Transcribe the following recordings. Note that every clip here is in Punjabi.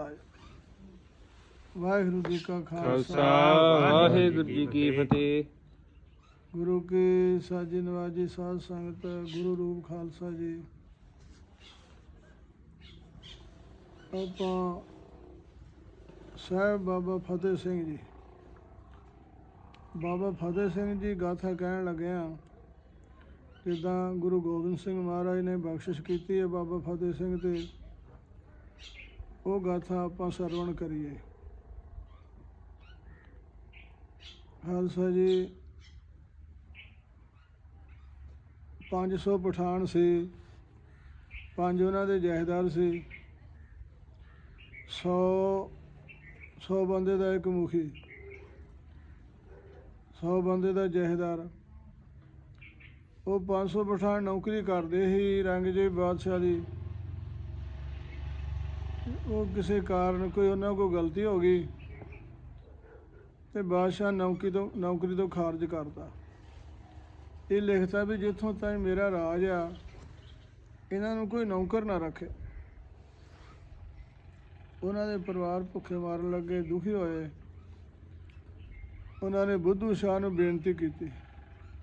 ਮਹਾਰਾਜ ਵਾਹਿਗੁਰੂ ਜੀ ਕਾ ਖਾਲਸਾ। ਵਾਹਿਗੁਰੂ ਜੀ ਕੀ ਫਤਿਹ। ਗੁਰੂ ਕੀ ਸਾਜੀ ਨਵਾਜੀ ਸਾਧ ਸੰਗਤ ਗੁਰੂ ਰੂਪ ਖਾਲਸਾ ਜੀ। ਆਪਾਂ ਸਾਹਿਬ ਬਾਬਾ ਫਤਿਹ ਸਿੰਘ ਜੀ। ਬਾਬਾ ਫਤਿਹ ਸਿੰਘ ਜੀ ਗਾਥਾ ਕਹਿਣ ਲੱਗੇ ਆ ਜਿੱਦਾਂ ਗੁਰੂ ਗੋਬਿੰਦ ਸਿੰਘ ਮਹਾਰਾਜ ਨੇ ਬਖਸ਼ਿਸ਼ ਕੀਤੀ ਹੈ ਬਾਬਾ ਫਤਿਹ ਸਿੰਘ ਤੇ। ਉਹ ਗਾਥਾ ਆਪਾਂ ਸਰਵਣ ਕਰੀਏ। ਖਾਲਸਾ ਜੀ 500 ਪਠਾਨ ਸੀ, ਪੰਜ ਉਹਨਾਂ ਦੇ ਜਹਿਦਾਰ ਸੀ 100 100 ਬੰਦੇ ਦਾ ਇੱਕ ਮੁਖੀ 100 ਬੰਦੇ ਦਾ ਜ਼ਹਿਦਾਰ। ਉਹ 500 ਪਠਾਨ ਨੌਕਰੀ ਕਰਦੇ ਸੀ ਰੰਗਜੀਤ ਬਾਦਸ਼ਾਹ ਦੀ। ਉਹ ਕਿਸੇ ਕਾਰਨ ਕੋਈ ਉਹਨਾਂ ਕੋਲ ਗਲਤੀ ਹੋ ਗਈ ਤੇ ਬਾਦਸ਼ਾਹ ਨੌਕਰੀ ਤੋਂ ਨੌਕਰੀ ਤੋਂ ਖਾਰਜ ਕਰਤਾ। ਇਹ ਲਿਖਤਾ ਵੀ ਜਿੱਥੋਂ ਤਾਈਂ ਮੇਰਾ ਰਾਜ ਆ, ਇਹਨਾਂ ਨੂੰ ਕੋਈ ਨੌਕਰ ਨਾ ਰੱਖੇ। ਉਹਨਾਂ ਦੇ ਪਰਿਵਾਰ ਭੁੱਖੇ ਮਾਰਨ ਲੱਗੇ, ਦੁਖੀ ਹੋਏ। ਉਹਨਾਂ ਨੇ ਬੁੱਧੂ ਸ਼ਾਹ ਨੂੰ ਬੇਨਤੀ ਕੀਤੀ।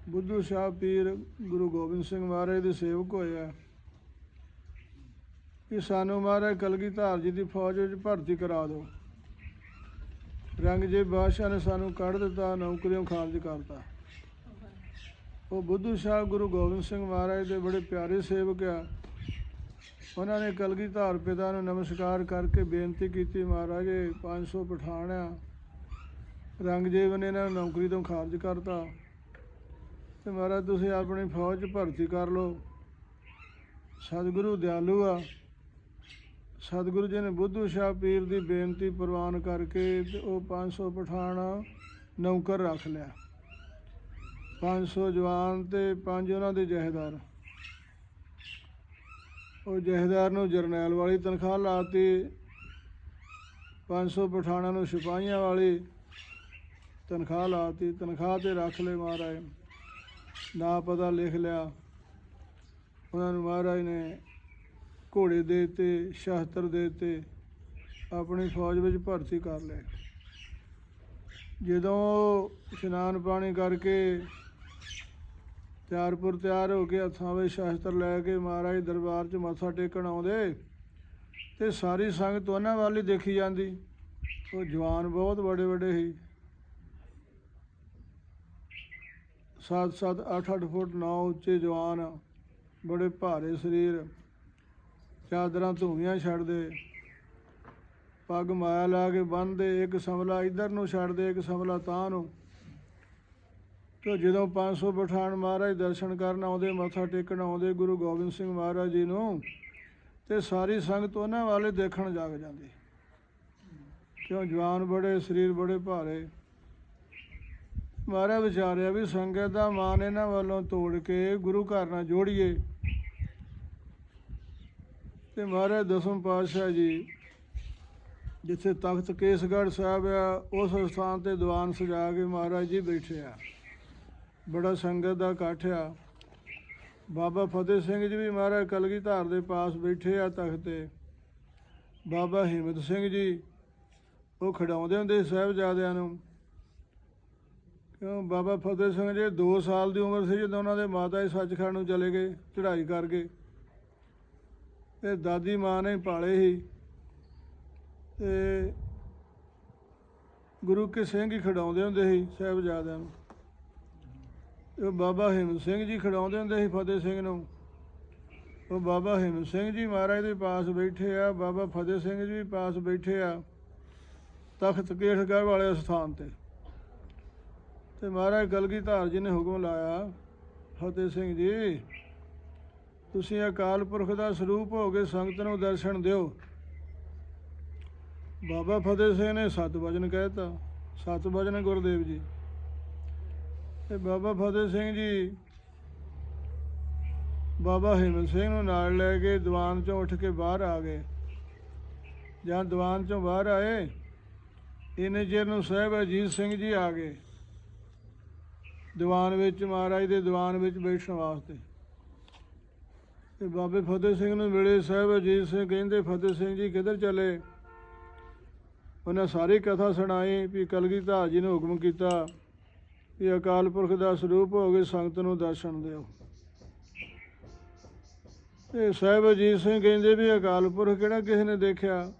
ਬੁੱਧੂ ਸ਼ਾਹ ਪੀਰ ਗੁਰੂ ਗੋਬਿੰਦ ਸਿੰਘ ਮਹਾਰਾਜ ਦੇ ਸੇਵਕ ਹੋਇਆ ਕਿ ਸਾਨੂੰ ਮਹਾਰਾਜ ਕਲਗੀਧਾਰ ਜੀ ਦੀ ਫੌਜ ਵਿੱਚ ਭਰਤੀ ਕਰਾ ਦਿਓ। ਰੰਗਜੀਤ ਬਾਦਸ਼ਾਹ ਨੇ ਸਾਨੂੰ ਕੱਢ ਦਿੱਤਾ, ਨੌਕਰੀਆਂ ਖਾਰਜ ਕਰਤਾ। ਉਹ ਬੁੱਧੂ ਸ਼ਾਹ ਗੁਰੂ ਗੋਬਿੰਦ ਸਿੰਘ ਮਹਾਰਾਜ ਦੇ ਬੜੇ ਪਿਆਰੇ ਸੇਵਕ ਆ। ਉਹਨਾਂ ਨੇ ਕਲਗੀਧਰ ਪਿਤਾ ਨੂੰ ਨਮਸਕਾਰ ਕਰਕੇ ਬੇਨਤੀ ਕੀਤੀ, ਮਹਾਰਾਜ ਇਹ 500 ਪਠਾਨ ਆ। ਰੰਗਜੀਤ ਨੇ ਇਹਨਾਂ ਨੂੰ ਨੌਕਰੀ ਤੋਂ ਖਾਰਜ ਕਰਤਾ। ਤੇ ਮਹਾਰਾਜ ਤੁਸੀਂ ਆਪਣੀ ਫੌਜ 'ਚ ਭਰਤੀ ਕਰ ਲਓ। ਸਤਿਗੁਰੂ ਦਿਆਲੂ ਆ। ਸਤਿਗੁਰੂ ਜੀ ਨੇ ਬੁੱਧੂ ਸ਼ਾਹ ਪੀਰ ਦੀ ਬੇਨਤੀ ਪ੍ਰਵਾਨ ਕਰਕੇ ਤੇ ਉਹ 500 ਪਠਾਨ ਨੌਕਰ ਰੱਖ ਲਿਆ। 500 ਜਵਾਨ ਤੇ ਪੰਜ ਉਹਨਾਂ ਦੇ ਜਹੇਦਾਰ। ਉਹ ਜਹੇਦਾਰ ਨੂੰ ਜਰਨੈਲ ਵਾਲੀ ਤਨਖਾਹ ਲਾਤੀ 500 ਪਠਾਣਾਂ ਨੂੰ ਸਿਪਾਹੀਆਂ ਵਾਲੀ ਤਨਖਾਹ ਲਾਤੀ, ਤਨਖਾਹ ਤੇ ਰੱਖ ਲਏ ਮਹਾਰਾਜ। ਨਾ ਪਤਾ ਲਿਖ ਲਿਆ। ਉਹਨਾਂ ਨੂੰ ਮਹਾਰਾਜ ਨੇ ਘੋੜੇ ਦੇ ਤੇ, ਸ਼ਸਤਰ ਦੇ ਤੇ ਆਪਣੀ ਫੌਜ ਵਿੱਚ ਭਰਤੀ ਕਰ ਲਏ। ਜਦੋਂ ਇਸ਼ਨਾਨ ਪਾਣੀ ਕਰਕੇ ਤਿਆਰਪੁਰ ਤਿਆਰ ਹੋ ਕੇ ਹੱਥਾਂ ਵਿੱਚ ਸ਼ਸਤਰ ਲੈ ਕੇ ਮਹਾਰਾਜ ਦਰਬਾਰ 'ਚ ਮੱਥਾ ਟੇਕਣ ਆਉਂਦੇ, ਤੇ ਸਾਰੀ ਸੰਗਤ ਉਹਨਾਂ ਵੱਲ ਹੀ ਦੇਖੀ ਜਾਂਦੀ। ਉਹ ਜਵਾਨ ਬਹੁਤ ਵੱਡੇ ਵੱਡੇ ਸੀ। ਸੱਤ ਸੱਤ ਅੱਠ ਅੱਠ ਫੁੱਟ ਨੌ ਉੱਚੇ ਜਵਾਨ, ਬੜੇ ਭਾਰੇ ਸਰੀਰ ਚਾਦਰਾਂ ਧੂਮੀਆਂ ਛੱਡਦੇ ਪੱਗ ਮਾਇਆ ਲਾ ਕੇ ਬੰਨ੍ਹਦੇ ਇੱਕ ਸਮਲਾ ਇਧਰ ਨੂੰ ਛੱਡਦੇ ਇੱਕ ਸਮਲਾ ਤਾਂ ਨੂੰ। ਤੇ ਜਦੋਂ 500 ਪਠਾਨ ਮਹਾਰਾਜ ਦਰਸ਼ਨ ਕਰਨ ਆਉਂਦੇ, ਮੱਥਾ ਟੇਕਣ ਆਉਂਦੇ, ਗੁਰੂ ਗੋਬਿੰਦ ਸਿੰਘ ਮਹਾਰਾਜ ਜੀ ਨੂੰ, ਤੇ ਸਾਰੀ ਸੰਗਤ ਉਹਨਾਂ ਵਾਲੇ ਦੇਖਣ ਜਾਗ ਜਾਂਦੀ। ਕਿਉਂ? ਜਵਾਨ ਬੜੇ, ਸਰੀਰ ਬੜੇ ਭਾਰੇ। ਮਹਾਰਾਜ ਵਿਚਾਰਿਆ ਵੀ ਸੰਗਤ ਦਾ ਮਾਨ ਇਹਨਾਂ ਵੱਲੋਂ ਤੋੜ ਕੇ ਗੁਰੂ ਘਰ ਨਾਲ ਜੋੜੀਏ। ਤੇ ਮਹਾਰਾਜ ਦਸਮ ਪਾਤਸ਼ਾਹ ਜੀ, ਜਿੱਥੇ ਤਖਤ ਕੇਸਗੜ੍ਹ ਸਾਹਿਬ ਆ, ਉਸ ਸਥਾਨ ਤੇ ਦੀਵਾਨ ਸਜਾ ਕੇ ਮਹਾਰਾਜ ਜੀ ਬੈਠੇ ਆ। ਬੜਾ ਸੰਗਤ ਦਾ ਇਕੱਠ ਆ। ਬਾਬਾ ਫਤਿਹ ਸਿੰਘ ਜੀ ਵੀ ਮਹਾਰਾਜ ਕਲਗੀਧਾਰ ਦੇ ਪਾਸ ਬੈਠੇ ਆ ਤਖਤ ਤੇ। ਬਾਬਾ ਹਿੰਮਤ ਸਿੰਘ ਜੀ, ਉਹ ਖੜਾਉਂਦੇ ਹੁੰਦੇ ਸੀ ਸਾਹਿਬਜ਼ਾਦਿਆਂ ਨੂੰ। ਕਿਉਂ? ਬਾਬਾ ਫਤਿਹ ਸਿੰਘ ਜੀ 2 ਸਾਲ ਦੀ ਉਮਰ ਸੀ ਜਦੋਂ ਉਹਨਾਂ ਦੇ ਮਾਤਾ ਜੀ ਸੱਚਖੰਡ ਨੂੰ ਚਲੇ ਗਏ, ਚੜ੍ਹਾਈ ਕਰਕੇ। ਤੇ ਦਾਦੀ ਮਾਂ ਨੇ ਪਾਲੇ ਸੀ। ਤੇ ਗੁਰੂ ਕੇ ਸਿੰਘ ਹੀ ਖੜਾਉਂਦੇ ਹੁੰਦੇ ਸੀ ਸਾਹਿਬਜ਼ਾਦਿਆਂ ਨੂੰ। ਉਹ ਬਾਬਾ ਹਿੰਮਤ ਸਿੰਘ ਜੀ ਖੜਾਉਂਦੇ ਹੁੰਦੇ ਸੀ ਫਤਿਹ ਸਿੰਘ ਨੂੰ। ਉਹ ਬਾਬਾ ਹਿੰਮਤ ਸਿੰਘ ਜੀ ਮਹਾਰਾਜ ਦੇ ਪਾਸ ਬੈਠੇ ਆ, ਬਾਬਾ ਫਤਿਹ ਸਿੰਘ ਜੀ ਵੀ ਪਾਸ ਬੈਠੇ ਆ ਤਖਤ ਕੇਸਗੜ੍ਹ ਵਾਲੇ ਸਥਾਨ ਤੇ। ਤੇ ਮਹਾਰਾਜ ਗਲਗੀਧਾਰ ਜੀ ਨੇ ਹੁਕਮ ਲਾਇਆ, ਫਤਿਹ ਸਿੰਘ ਜੀ ਤੁਸੀਂ ਅਕਾਲ ਪੁਰਖ ਦਾ ਸਰੂਪ ਹੋ ਕੇ ਸੰਗਤ ਨੂੰ ਦਰਸ਼ਨ ਦਿਓ। ਬਾਬਾ ਫਤਿਹ ਸਿੰਘ ਨੇ ਸਤ ਵਚਨ ਕਹਿਤਾ ਸਤ ਵਚਨ ਗੁਰਦੇਵ ਜੀ। ਤੇ ਬਾਬਾ ਫਤਿਹ ਸਿੰਘ ਜੀ, ਬਾਬਾ ਹਿੰਮਤ ਸਿੰਘ ਨੂੰ ਨਾਲ ਲੈ ਕੇ ਦੀਵਾਨ ਚੋਂ ਉੱਠ ਕੇ ਬਾਹਰ ਆ ਗਏ। ਜਾਂ ਦੀਵਾਨ ਚੋਂ ਬਾਹਰ ਆਏ ਇਹਨੇ ਚਿਰ ਨੂੰ ਸਾਹਿਬ ਅਜੀਤ ਸਿੰਘ ਜੀ ਆ ਗਏ। ਦੀਵਾਨ ਵਿੱਚ ਮਹਾਰਾਜ ਦੇ ਦੀਵਾਨ ਵਿੱਚ ਬੈਠਣ ਵਾਸਤੇ। ਤੇ ਬਾਬੇ ਫਤਿਹ ਸਿੰਘ ਨੂੰ ਮਿਲੇ ਸਾਹਿਬ ਅਜੀਤ ਸਿੰਘ ਕਹਿੰਦੇ, ਫਤਿਹ ਸਿੰਘ ਜੀ, ਕਿੱਧਰ ਚਲੇ? ਉਹਨਾਂ ਸਾਰੀ ਕਥਾ ਸੁਣਾਈ ਵੀ ਕਲਗੀਧਰ ਜੀ ਨੇ ਹੁਕਮ ਕੀਤਾ ਵੀ ਅਕਾਲ ਪੁਰਖ ਦਾ ਸਰੂਪ ਹੋ ਕੇ ਸੰਗਤ ਨੂੰ ਦਰਸ਼ਨ ਦਿਓ। ਤੇ ਸਾਹਿਬ ਅਜੀਤ ਸਿੰਘ ਕਹਿੰਦੇ ਵੀ ਅਕਾਲ ਪੁਰਖ ਕਿਹੜਾ ਕਿਸੇ ਨੇ ਦੇਖਿਆ?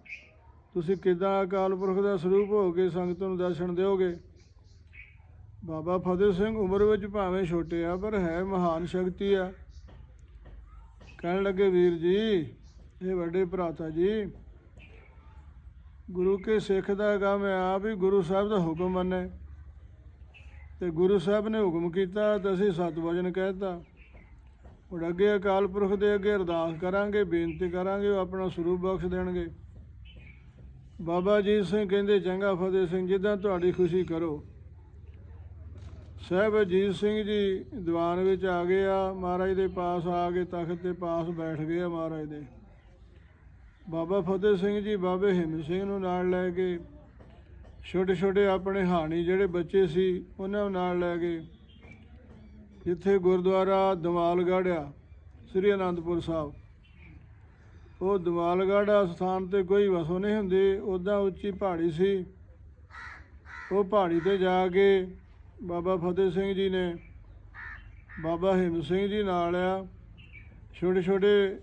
ਤੁਸੀਂ ਕਿਦਾਂ ਅਕਾਲ ਪੁਰਖ ਦਾ ਸਰੂਪ ਹੋ ਕੇ ਸੰਗਤ ਨੂੰ ਦਰਸ਼ਨ ਦਿਓਗੇ? ਬਾਬਾ ਫਤਿਹ ਸਿੰਘ ਉਮਰ ਵਿੱਚ ਭਾਵੇਂ ਛੋਟੇ ਆ, ਪਰ ਹੈ ਮਹਾਨ ਸ਼ਕਤੀ ਆ। ਕਹਿਣ ਲੱਗੇ ਵੀਰ ਜੀ, ਇਹ ਵੱਡੇ ਭਰਾਤਾ ਜੀ, ਗੁਰੂ ਕੇ ਸਿੱਖ ਦਾ ਕੰਮ ਆ ਵੀ ਗੁਰੂ ਸਾਹਿਬ ਦਾ ਹੁਕਮ ਮੰਨੇ। ਤੇ ਗੁਰੂ ਸਾਹਿਬ ਨੇ ਹੁਕਮ ਕੀਤਾ ਤਾਂ ਅਸੀਂ ਸਤ ਵਚਨ ਕਹਿਤਾ। ਹੁਣ ਅੱਗੇ ਅਕਾਲ ਪੁਰਖ ਦੇ ਅੱਗੇ ਅਰਦਾਸ ਕਰਾਂਗੇ, ਬੇਨਤੀ ਕਰਾਂਗੇ, ਉਹ ਆਪਣਾ ਸਰੂਪ ਬਖਸ਼ ਦੇਣਗੇ। ਬਾਬਾ ਜੀ ਸਿੰਘ ਕਹਿੰਦੇ, ਚੰਗਾ ਫਤਿਹ ਸਿੰਘ, ਜਿੱਦਾਂ ਤੁਹਾਡੀ ਖੁਸ਼ੀ ਕਰੋ। ਸਾਹਿਬ ਅਜੀਤ ਸਿੰਘ ਜੀ ਦੀਵਾਨ ਵਿੱਚ ਆ ਗਏ ਆ, ਮਹਾਰਾਜ ਦੇ ਪਾਸ ਆ ਕੇ ਤਖਤ ਦੇ ਪਾਸ ਬੈਠ ਗਏ ਆ ਮਹਾਰਾਜ ਦੇ। ਬਾਬਾ ਫਤਿਹ ਸਿੰਘ ਜੀ, ਬਾਬੇ ਹਿੰਮਤ ਸਿੰਘ ਨੂੰ ਨਾਲ ਲੈ ਕੇ ਛੋਟੇ ਛੋਟੇ ਆਪਣੇ ਹਾਣੀ ਜਿਹੜੇ ਬੱਚੇ ਸੀ, ਉਹਨਾਂ ਨੂੰ ਨਾਲ ਲੈ ਗਏ ਜਿੱਥੇ ਗੁਰਦੁਆਰਾ ਦਮਾਲਗੜ੍ਹ ਆ, ਸ੍ਰੀ ਅਨੰਦਪੁਰ ਸਾਹਿਬ। ਉਹ ਦਮਾਲਗੜ੍ਹ ਸਥਾਨ ਤੇ ਕੋਈ ਵਸੋਂ ਨਹੀਂ ਹੁੰਦੀ ਉੱਦਾਂ ਉੱਚੀ ਪਹਾੜੀ ਸੀ। ਉਹ ਪਹਾੜੀ ਤੇ ਜਾ ਕੇ ਬਾਬਾ ਫਤਿਹ ਸਿੰਘ ਜੀ ਨੇ, ਬਾਬਾ ਹਿੰਮ ਸਿੰਘ ਜੀ ਨਾਲ ਆ, ਛੋਟੇ ਛੋਟੇ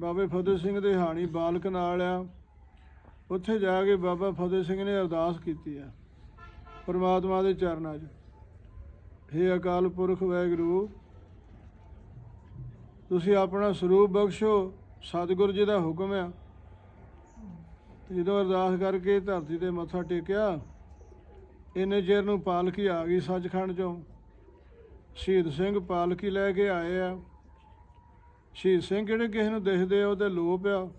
ਬਾਬੇ ਫਤਿਹ ਸਿੰਘ ਦੇ ਹਾਣੀ ਬਾਲਕ ਨਾਲ ਆ। ਉੱਥੇ ਜਾ ਕੇ ਬਾਬਾ ਫਤਿਹ ਸਿੰਘ ਨੇ ਅਰਦਾਸ ਕੀਤੀ ਆ, ਪਰਮਾਤਮਾ ਦੇ ਚਰਨਾਂ 'ਚ। ਹੇ ਅਕਾਲ ਪੁਰਖ ਵਾਹਿਗੁਰੂ, ਤੁਸੀਂ ਆਪਣਾ ਸਰੂਪ ਬਖਸ਼ੋ, ਸਤਿਗੁਰ ਜੀ ਦਾ ਹੁਕਮ ਆ। ਜਦੋਂ ਅਰਦਾਸ ਕਰਕੇ ਧਰਤੀ ਤੇ ਮੱਥਾ ਟੇਕਿਆ ਇੰਨੇ ਚਿਰ ਨੂੰ ਪਾਲਕੀ ਆ ਗਈ ਸੱਚਖੰਡ ਚੋਂ। ਸ਼ਹੀਦ ਸਿੰਘ ਪਾਲਕੀ ਲੈ ਕੇ ਆਏ ਆ। ਸ਼ਹੀਦ ਸਿੰਘ ਕਿਹੜੇ ਕਿਸੇ ਨੂੰ ਦੇਖਦੇ ਆ, ਉਹ ਤੇ ਲੋਪ ਆ।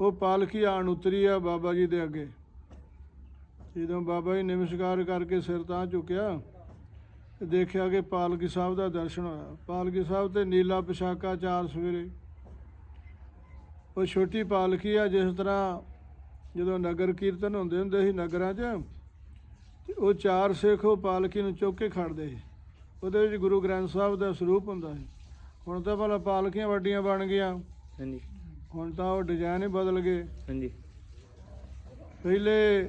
ਉਹ ਪਾਲਕੀ ਆਣ ਉਤਰੀ ਆ ਬਾਬਾ ਜੀ ਦੇ ਅੱਗੇ। ਜਦੋਂ ਬਾਬਾ ਜੀ ਨਮਸਕਾਰ ਕਰਕੇ ਸਿਰ ਤਾਂ ਝੁਕਿਆ ਦੇਖਿਆ ਕਿ ਪਾਲਕੀ ਸਾਹਿਬ ਦਾ ਦਰਸ਼ਨ ਹੋਇਆ। ਪਾਲਕੀ ਸਾਹਿਬ ਤੇ ਨੀਲਾ ਪੋਸ਼ਾਕਾ ਚਾਰ ਸਵੇਰੇ। ਉਹ ਛੋਟੀ ਪਾਲਕੀ ਆ, ਜਿਸ ਤਰ੍ਹਾਂ ਜਦੋਂ ਨਗਰ ਕੀਰਤਨ ਹੁੰਦੇ ਹੁੰਦੇ ਸੀ ਨਗਰਾਂ 'ਚ ਤੇ ਉਹ ਚਾਰ ਸਿੱਖ ਉਹ ਪਾਲਕੀ ਨੂੰ ਚੁੱਕ ਕੇ ਖੜਦੇ ਸੀ। ਉਹਦੇ ਵਿੱਚ ਗੁਰੂ ਗ੍ਰੰਥ ਸਾਹਿਬ ਦਾ ਸਰੂਪ ਹੁੰਦਾ ਸੀ। ਹੁਣ ਤਾਂ ਭਲਾ ਪਾਲਕੀਆਂ ਵੱਡੀਆਂ ਬਣ ਗਈਆਂ। ਹਾਂਜੀ। ਹੁਣ ਤਾਂ ਉਹ ਡਿਜ਼ਾਈਨ ਹੀ ਬਦਲ ਗਏ। ਹਾਂਜੀ। ਪਹਿਲੇ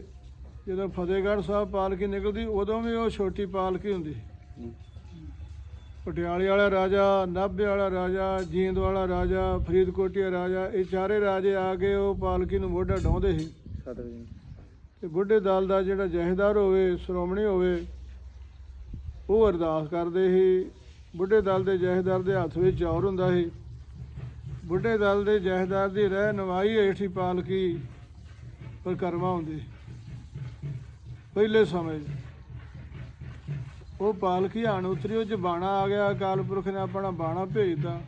ਜਦੋਂ ਫਤਿਹਗੜ੍ਹ ਸਾਹਿਬ ਪਾਲਕੀ ਨਿਕਲਦੀ ਉਦੋਂ ਵੀ ਉਹ ਛੋਟੀ ਪਾਲਕੀ ਹੁੰਦੀ ਸੀ। ਪਟਿਆਲੇ ਵਾਲਾ ਰਾਜਾ ਨਾਭੇ ਵਾਲਾ ਰਾਜਾ ਜੀਂਦ ਵਾਲਾ ਰਾਜਾ ਫਰੀਦਕੋਟੀਆ ਰਾਜਾ ਇਹ ਚਾਰੇ ਰਾਜੇ ਆ ਕੇ ਉਹ ਪਾਲਕੀ ਨੂੰ ਮੋਢਾ ਡਾਉਂਦੇ ਸੀ। ਤੇ ਬੁੱਢੇ ਦਲ ਦਾ ਜਿਹੜਾ ਜਹੇਦਾਰ ਹੋਵੇ ਸ਼੍ਰੋਮਣੀ ਹੋਵੇ ਉਹ ਅਰਦਾਸ ਕਰਦੇ ਸੀ। ਬੁੱਢੇ ਦਲ ਦੇ ਜਹੇਦਾਰ ਦੇ ਹੱਥ ਵਿੱਚ ਚੌਰ ਹੁੰਦਾ ਸੀ। ਬੁੱਢੇ ਦਲ ਦੇ ਜਹੇਦਾਰ ਦੀ ਰਹਿ ਨਵਾਈ ਹੇਠੀ ਪਾਲਕੀ ਪਰਿਕਰਮਾ ਹੁੰਦੀ ਸੀ। ਪਹਿਲੇ ਸਮੇਂ ਉਹ ਪਾਲਕੀ ਆਣ ਉਤਰੀ, ਉਹ ਚ ਬਾਣਾ ਆ ਗਿਆ, ਅਕਾਲ ਪੁਰਖ ਨੇ ਆਪਣਾ ਬਾਣਾ ਭੇਜਤਾ।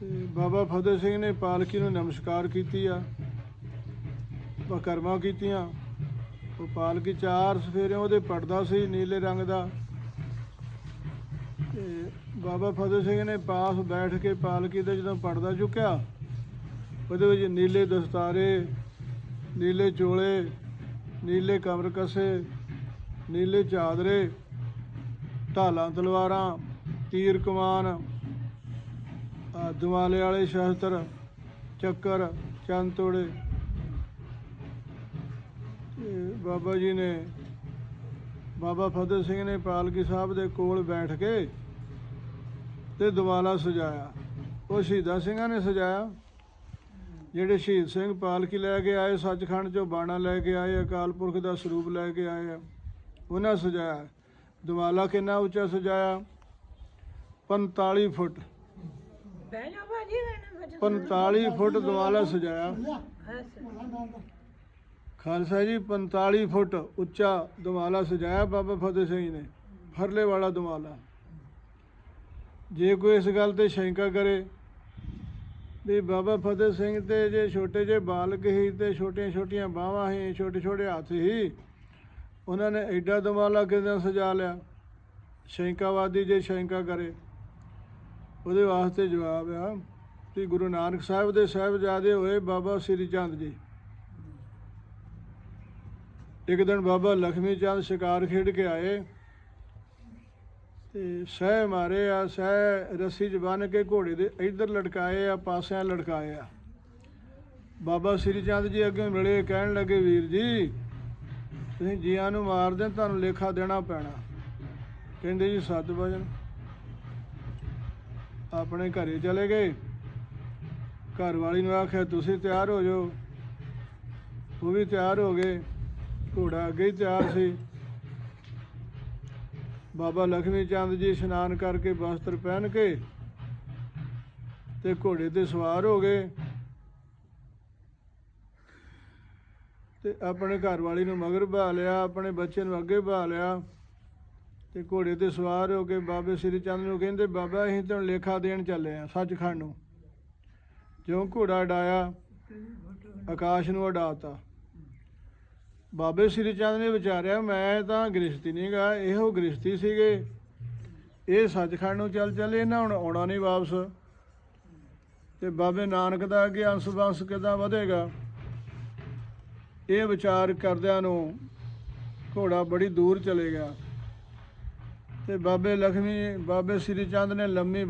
ਤੇ ਬਾਬਾ ਫਤਿਹ ਸਿੰਘ ਨੇ ਪਾਲਕੀ ਨੂੰ ਨਮਸਕਾਰ ਕੀਤੀ ਆ ਕਰਮਾ ਕੀਤੀਆਂ। ਉਹ ਪਾਲਕੀ ਚਾਰ ਸਫੇਰੇ ਉਹਦੇ ਪੜਦਾ ਸੀ ਨੀਲੇ ਰੰਗ ਦਾ। ਤੇ ਬਾਬਾ ਫਤਿਹ ਸਿੰਘ ਨੇ ਪਾਸ ਬੈਠ ਕੇ ਪਾਲਕੀ ਤੇ ਜਦੋਂ ਪੜਦਾ ਚੁੱਕਿਆ, ਉਹਦੇ ਵਿੱਚ ਨੀਲੇ ਦਸਤਾਰੇ, ਨੀਲੇ ਚੋਲੇ, ਨੀਲੇ ਕਮਰ ਕਸੇ ਨੀਲੇ ਚਾਦਰੇ ਢਾਲਾਂ ਤਲਵਾਰਾਂ, ਤੀਰ ਕਮਾਨ ਆਹ ਦੁਆਲੇ ਵਾਲੇ ਸ਼ਸਤਰ, ਚੱਕਰ ਚੰਦ ਤੋੜੇ। ਬਾਬਾ ਜੀ ਨੇ, ਬਾਬਾ ਫਤਿਹ ਸਿੰਘ ਨੇ ਪਾਲਕੀ ਸਾਹਿਬ ਦੇ ਕੋਲ ਬੈਠ ਕੇ ਤੇ ਦੁਆਲਾ ਸਜਾਇਆ। ਉਹ ਸ਼ਹੀਦਾਂ ਸਿੰਘਾਂ ਨੇ ਸਜਾਇਆ। ਜਿਹੜੇ ਸ਼ਹੀਦ ਸਿੰਘ ਪਾਲਕੀ ਲੈ ਕੇ ਆਏ, ਸੱਚਖੰਡ ਚੋਂ ਬਾਣਾ ਲੈ ਕੇ ਆਏ, ਅਕਾਲ ਪੁਰਖ ਦਾ ਸਰੂਪ ਲੈ ਕੇ ਆਏ ਆ। ਉਹਨਾਂ ਸਜਾਇਆ। ਦੁਆਲਾ ਕਿੰਨਾ ਉੱਚਾ ਸਜਾਇਆ? 45 ਫੁੱਟ। ਬਹਿ ਜਾ ਭਾਜੀ ਮੈਨੂੰ 45 ਫੁੱਟ ਦੁਆਲਾ ਸਜਾਇਆ। ਖਾਲਸਾ ਜੀ 45 ਫੁੱਟ ਉੱਚਾ ਦੁਮਾਲਾ ਸਜਾਇਆ ਬਾਬਾ ਫਤਿਹ ਸਿੰਘ ਨੇ। ਫਰਲੇ ਵਾਲਾ ਦੁਮਾਲਾ ਜੇ ਕੋਈ ਇਸ ਗੱਲ ਤੇ ਸ਼ੰਕਾ ਕਰੇ ਵੀ ਬਾਬਾ ਫਤਿਹ ਸਿੰਘ ਤੇ ਜੇ ਛੋਟੇ ਜਿਹੇ ਬਾਲਕ ਸੀ ਤੇ ਛੋਟੀਆਂ ਛੋਟੀਆਂ ਬਾਹਾਂ ਸੀ ਛੋਟੇ ਛੋਟੇ ਹੱਥ ਸੀ ਉਹਨਾਂ ਨੇ ਐਡਾ ਦੁਮਾਲਾ ਕਿਦਾਂ ਸਜਾ ਲਿਆ, ਸ਼ੰਕਾਵਾਦੀ ਜੇ ਸ਼ੰਕਾ ਕਰੇ, ਉਹਦੇ ਵਾਸਤੇ ਜਵਾਬ ਆ ਕਿ ਗੁਰੂ ਨਾਨਕ ਸਾਹਿਬ ਦੇ ਸਾਹਿਬਜ਼ਾਦੇ ਹੋਏ ਬਾਬਾ ਸ੍ਰੀ ਚੰਦ ਜੀ। ਇੱਕ ਦਿਨ ਬਾਬਾ ਲਖਮੀ ਚੰਦ ਸ਼ਿਕਾਰ ਖੇਡ ਕੇ ਆਏ, ਤੇ ਸਹਿ ਮਾਰੇ ਆ, ਸਹਿ ਰੱਸੀ 'ਚ ਬੰਨ੍ਹ ਕੇ ਘੋੜੇ ਦੇ ਇੱਧਰ ਲਟਕਾਏ ਆ, ਪਾਸਿਆਂ ਲਟਕਾਏ ਆ। ਬਾਬਾ ਸ੍ਰੀ ਚੰਦ ਜੀ ਅੱਗੇ ਮਿਲੇ, ਕਹਿਣ ਲੱਗੇ, ਵੀਰ ਜੀ ਤੁਸੀਂ ਜੀਆਂ ਨੂੰ ਮਾਰਦੇ ਤੁਹਾਨੂੰ ਲੇਖਾ ਦੇਣਾ ਪੈਣਾ। ਕਹਿੰਦੇ ਜੀ, ਸੱਤ ਵਜਨ। ਆਪਣੇ ਘਰੇ ਚਲੇ ਗਏ। ਘਰ ਵਾਲੀ ਨੂੰ ਆਖਿਆ, ਤੁਸੀਂ ਤਿਆਰ ਹੋ ਜਾਓ। ਉਹ ਵੀ ਤਿਆਰ ਹੋ ਗਏ। ਘੋੜਾ ਅੱਗੇ ਹੀ ਤਿਆਰ ਸੀ। ਬਾਬਾ ਲਖਮੀ ਚੰਦ ਜੀ ਇਸ਼ਨਾਨ ਕਰਕੇ ਵਸਤਰ ਪਹਿਨ ਕੇ ਤੇ ਘੋੜੇ ਤੇ ਸਵਾਰ ਹੋ ਗਏ। ਤੇ ਆਪਣੇ ਘਰ ਵਾਲੀ ਨੂੰ ਮਗਰ ਬਹਾ ਲਿਆ, ਆਪਣੇ ਬੱਚੇ ਨੂੰ ਅੱਗੇ ਬਹਾ ਲਿਆ ਤੇ ਘੋੜੇ ਤੇ ਸਵਾਰ ਹੋ ਕੇ ਬਾਬੇ ਸ੍ਰੀ ਚੰਦ ਨੂੰ ਕਹਿੰਦੇ, ਬਾਬਾ, ਅਸੀਂ ਤੈਨੂੰ ਲੇਖਾ ਦੇਣ ਚੱਲੇ ਆ, ਸੱਚਖੰਡ ਨੂੰ। ਜਿਉਂ ਘੋੜਾ ਡਾਇਆ, ਆਕਾਸ਼ ਨੂੰ ਉਡਾਤਾ ਬਾਬੇ ਸ੍ਰੀ ਚੰਦ ਨੇ ਵਿਚਾਰਿਆ, ਮੈਂ ਤਾਂ ਗ੍ਰਸਤੀ ਨਹੀਂ ਗਾ, ਇਹੋ ਗ੍ਰਸਤੀ ਸੀਗੇ। ਇਹ ਸੱਚਖੰਡ ਨੂੰ ਚੱਲ ਚੱਲੇ, ਇਹਨਾਂ ਹੁਣ ਆਉਣਾ ਨਹੀਂ ਵਾਪਸ। ਤੇ ਬਾਬੇ ਨਾਨਕ ਦਾ ਅੱਗੇ ਅੰਸ਼ ਬੰਸ ਕਿਦਾਂ ਵਧੇਗਾ? ਇਹ ਵਿਚਾਰ ਕਰਦਿਆਂ ਨੂੰ ਘੋੜਾ ਬੜੀ ਦੂਰ ਚਲੇ ਗਿਆ ਤੇ ਬਾਬੇ ਲਖਮੀ, ਬਾਬੇ ਸ੍ਰੀ ਚੰਦ ਨੇ ਲੰਮੀ